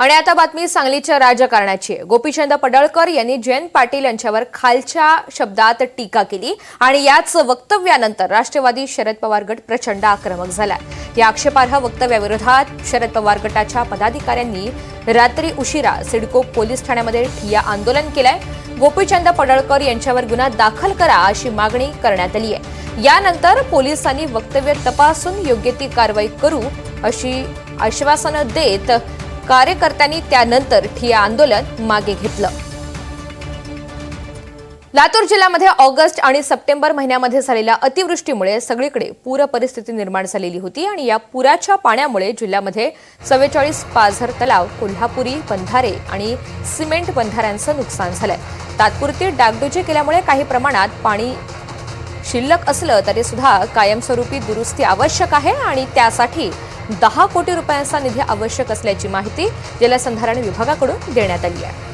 आणि आता बातमी सांगलीच्या राजकारणाची. आहे. गोपीचंद पडळकर यांनी जयंत पाटील यांच्यावर खालच्या शब्दात टीका केली आणि याच वक्तव्यानंतर राष्ट्रवादी शरद पवार गट प्रचंड आक्रमक झाला या आक्षेपार्ह वक्तव्याविरोधात शरद पवार गटाच्या पदाधिकाऱ्यांनी रात्री उशिरा सिडको पोलीस ठाण्यामध्ये ठिया आंदोलन केलंय. गोपीचंद पडळकर यांच्यावर गुन्हा दाखल करा अशी मागणी करण्यात आली आहे यानंतर पोलिसांनी वक्तव्य तपासून योग्य ती कारवाई करू अशी आश्वासनं देत कार्यकर्त्यांनी त्यानंतर ठिया आंदोलन मागे घेतलं. लातूर जिल्ह्यामध्ये ऑगस्ट आणि सप्टेंबर महिन्यामध्ये झालेल्या अतिवृष्टीमुळे सगळीकडे पूर परिस्थिती निर्माण झालेली होती आणि या पुराच्या पाण्यामुळे जिल्ह्यामध्ये चव्वेचाळीस पाझर तलाव कोल्हापुरी बंधारे आणि सिमेंट बंधाऱ्यांचं नुकसान झालंय. तात्पुरती डागडुजी केल्यामुळे काही प्रमाणात पाणी शिल्लक असलं तरी सुद्धा कायमस्वरूपी दुरुस्ती आवश्यक आहे आणि त्यासाठी दहा कोटी रुपयांचा निधी आवश्यक असल्याची माहिती जलसंधारण विभागाकडून देण्यात आली आहे.